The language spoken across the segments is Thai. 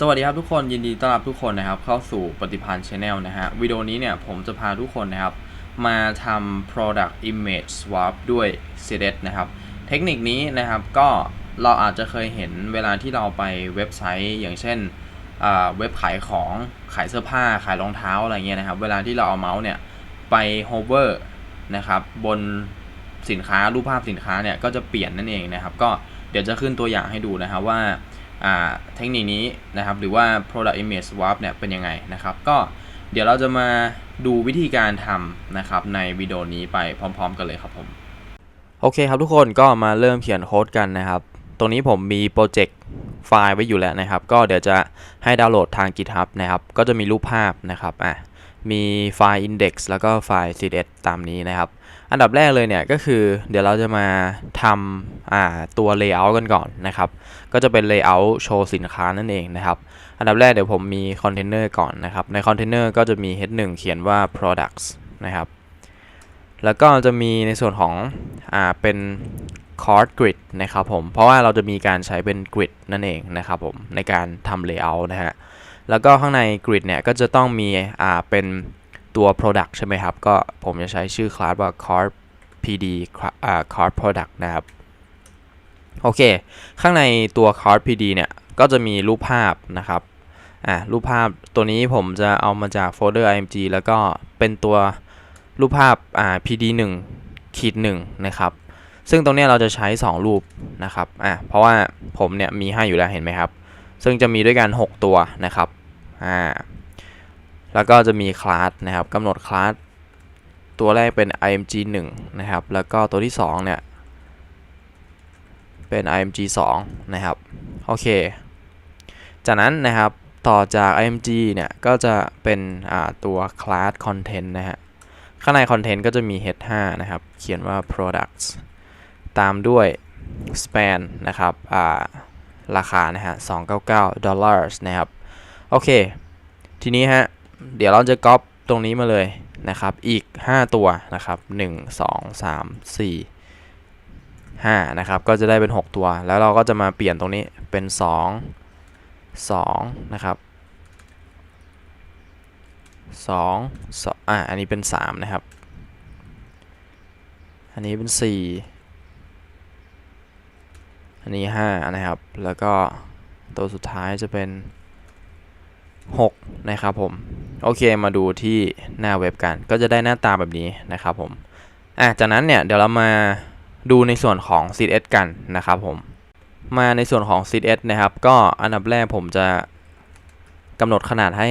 สวัสดีครับทุกคนยินดีต้อนรับทุกคนนะครับเข้าสู่ปฏิพันธ์ Channel นะฮะวิดีโอนี้เนี่ยผมจะพาทุกคนนะครับ มาทำ product image swap ด้วย CSS นะครับ เทคนิคนี้นะครับก็เราอาจจะเคยเห็นเวลาที่เราไปเว็บไซต์อย่างเช่นอ่าเว็บขายของขายเสื้อผ้าขายรองเท้าอะไรเงี้ยนะครับ เวลาที่เราเอาเมาส์เนี่ยไป hover นะครับบนสินค้ารูปภาพสินค้าเนี่ยก็จะเปลี่ยนนั่นเองนะครับ ก็เดี๋ยวจะขึ้นตัวอย่างให้ดูนะครับว่า เทคนิคนี้นะครับ หรือว่า product image swap เนี่ยเป็นยังไงนะครับ ก็เดี๋ยวเราจะมาดูวิธีการทำนะครับในวิดีโอนี้ไปพร้อม ๆ กันเลยครับผม โอเคครับทุกคนก็มาเริ่มเขียนโค้ดกันนะครับ ตรงนี้ผมมีโปรเจกต์ไฟล์ไว้อยู่แล้วนะครับ ก็เดี๋ยวจะให้ดาวน์โหลดทาง GitHub นะครับ ก็จะมีรูปภาพนะครับอะมีไฟล์ index แล้วก็ไฟล์ css ตามนี้นะครับ อันดับแรกเลยเนี่ยก็คือเดี๋ยวเราจะมาทำาตัว layout กันก่อนนะครับ ก็จะเป็น layout โชว์สินค้านั่นเองนะครับ อันดับแรกเดี๋ยวผมมีคอนเทนเนอร์ก่อนนะครับ ในคอนเทนเนอร์ก็จะมี head 1 เขียนว่า products นะครับ แล้วก็จะมีในส่วนของอ่าเป็น chord grid นะครับผม เพราะว่าเราจะมีการใช้เป็น grid นั่นเองนะครับผมในการทำ layout นะฮะ แล้วก็ข้างใน grid เนี่ยก็จะต้องมีอ่าเป็น ตัว product ใช่ไหมครับ ก็ผมจะใช้ชื่อคลาสว่า chord pd อ่า chord product นะครับ โอเค ข้างในตัว card pd เนี่ย ก็จะมีรูปภาพนะครับ อ่า รูปภาพตัวนี้ผมจะเอามาจากโฟลเดอร์ img แล้วก็เป็นตัวรูปภาพ อ่า pd 1ขีด1นะครับ ซึ่งตรงนี้เราจะใช้ 2 รูปนะครับ อ่าเพราะว่าผมเนี่ยมีให้อยู่แล้วเห็นไหมครับ ซึ่งจะมีด้วยกัน 6 ตัวนะครับ อ่า แล้วก็จะมีคลาสนะครับกำหนดคลาสตัวแรกเป็น img 1 นะครับ แล้วก็ตัวที่ 2 เนี่ย เป็น img 2 นะครับ โอเค จากนั้นนะครับต่อจาก img เนี่ยก็จะเป็นตัว class content นะฮะ ข้างใน content ก็จะมี head 5 นะครับ เขียนว่า products ตามด้วย span นะครับอ่าราคานะฮะ299 dollars นะครับ โอเค ทีนี้ฮะ เดี๋ยวเราจะก๊อปตรงนี้มาเลยนะครับ อีก 5 ตัวนะครับ 1 2 3 4 5 นะครับ ก็จะได้เป็น 6 ตัว แล้วเราก็จะมาเปลี่ยนตรงนี้เป็น 2 2 นะครับ2 2อะอันนี้เป็น 3 นะครับ อันนี้เป็น 4 อันนี้ 5 นะครับ แล้วก็ตัวสุดท้ายจะเป็น 6 นะครับผม โอเคมาดูที่หน้าเว็บกัน ก็จะได้หน้าตาแบบนี้นะครับผมอะจากนั้นเนี่ยเดี๋ยวเรามาดูในส่วนของ CSS กันนะครับผม มาในส่วนของ CSS นะครับ ก็อันดับแรกผมจะกำหนดขนาดให้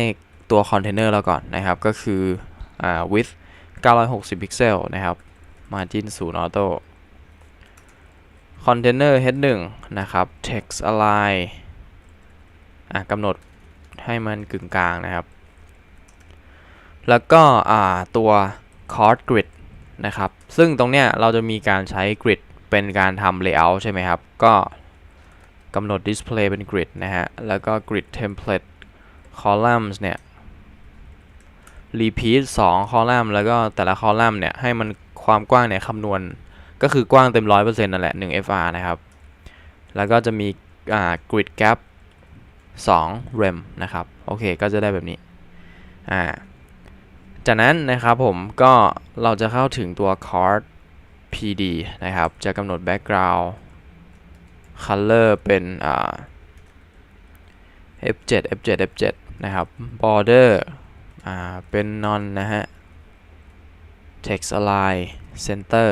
ตัวคอนเทนเนอร์เราก่อนนะครับ ก็คืออ่า width 960 พิกเซลนะครับ margin 0 auto container head 1นะครับ text align อะกำหนด ให้มันกึ่งกลางนะครับ แล้วก็ตัว chord grid นะครับ ซึ่งตรงเนี้ยเราจะมีการใช้ grid เป็นการทำ layout ใช่ไหมครับ ก็กำหนด display เป็น grid นะฮะ แล้วก็ grid template columns เนี่ย repeat 2 column แล้วก็แต่ละ column เนี่ย ให้มันความกว้างเนี่ยคำนวณ ก็คือกว้างเต็ม 100%นั่นแหละ 1 fr นะครับ แล้วก็จะมี grid gap 2 rem นะครับ โอเค ก็จะได้แบบนี้ อ่า จากนั้นนะครับผมก็เราจะเข้าถึงตัว card pd นะครับ จะกำหนด background color เป็น อ่า f7 f7 f7 นะครับ border อ่า เป็น non นะฮะ text align center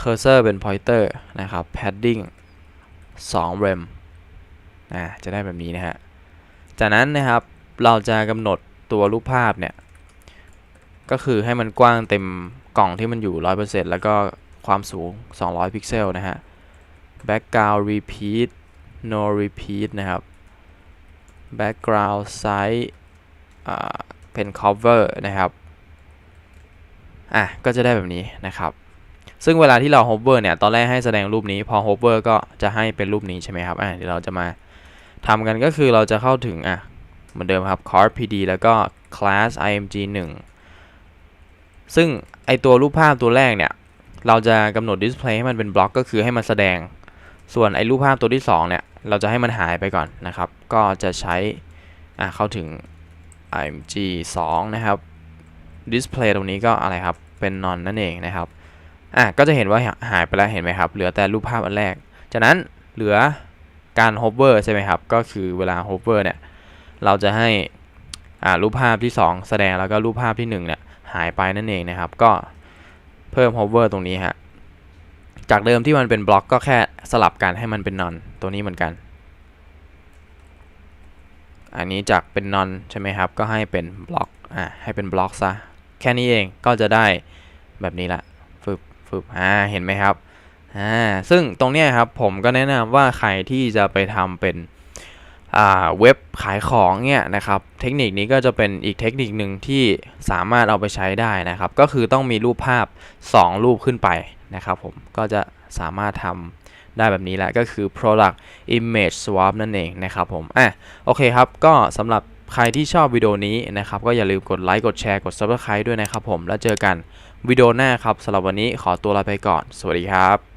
cursor เป็น pointer นะครับ padding 2 rem อ่าจะได้แบบนี้นะฮะจากนั้นนะครับเราจะกำหนดตัวรูปภาพเนี่ยก็คือให้มันกว้างเต็มกล่องที่มันอยู่ 100%แล้วก็ความสูง 200 พิกเซลนะฮะ background repeat no repeat นะครับ background size เป็น cover นะครับ อะ ก็จะได้แบบนี้นะครับ ซึ่งเวลาที่เรา hover เนี่ย ตอนแรกให้แสดงรูปนี้ พอ hover ก็จะให้เป็นรูปนี้ใช่ไหมครับ อะ เดี๋ยวเราจะมา ทำกันก็คือเราจะเข้าถึงอะเหมือนเดิมครับ card pd แล้วก็ class img 1 ซึ่งไอตัวรูปภาพตัวแรกเนี่ย เราจะกำหนด display ให้มันเป็นบล็อกก็คือให้มันแสดง ส่วนไอรูปภาพตัวที่2เนี่ย เราจะให้มันหายไปก่อนนะครับ ก็จะใช้อะเข้าถึง img 2 นะครับ display ตรงนี้ก็อะไรครับ เป็น non นั่นเองนะครับอะก็จะเห็นว่าหายไปแล้วเห็นไหมครับ เหลือแต่รูปภาพอันแรก จากนั้นเหลือ การ hover ใช่ไหมครับ ก็คือเวลา hover เนี่ย เราจะให้รูปภาพที่ 2 แสดงแล้วก็รูปภาพที่1เนี่ยหายไปนั่นเองนะครับ ก็เพิ่ม hover ตรงนี้ฮะ จากเดิมที่มันเป็นบล็อกก็แค่สลับกันให้มันเป็น none ตัวนี้เหมือนกัน อันนี้จากเป็น none ใช่ไหมครับ ก็ให้เป็นบล็อก อ่าให้เป็นบล็อกซะ แค่นี้เองก็จะได้แบบนี้ละฟึบฟึบอ่า เห็นไหมครับ อ่าซึ่งตรงเนี้ยครับผมก็แนะนำว่าใครที่จะไปทำเป็นอ่าเว็บขายของเนี่ยนะครับเทคนิคนี้ก็จะเป็นอีกเทคนิคหนึ่งที่สามารถเอาไปใช้ได้นะครับ ก็คือต้องมีรูปภาพ 2 รูปขึ้นไปนะครับผมก็จะสามารถทำได้แบบนี้แหละก็คือ product image swap นั่นเองนะครับผมอะโอเคครับ ก็สำหรับใครที่ชอบวิดีโอนี้นะครับ ก็อย่าลืมกดไลค์กดแชร์กด subscribe ด้วยนะครับผมแล้วเจอกันวิดีโอหน้าครับสำหรับวันนี้ขอตัวลาไปก่อน สวัสดีครับ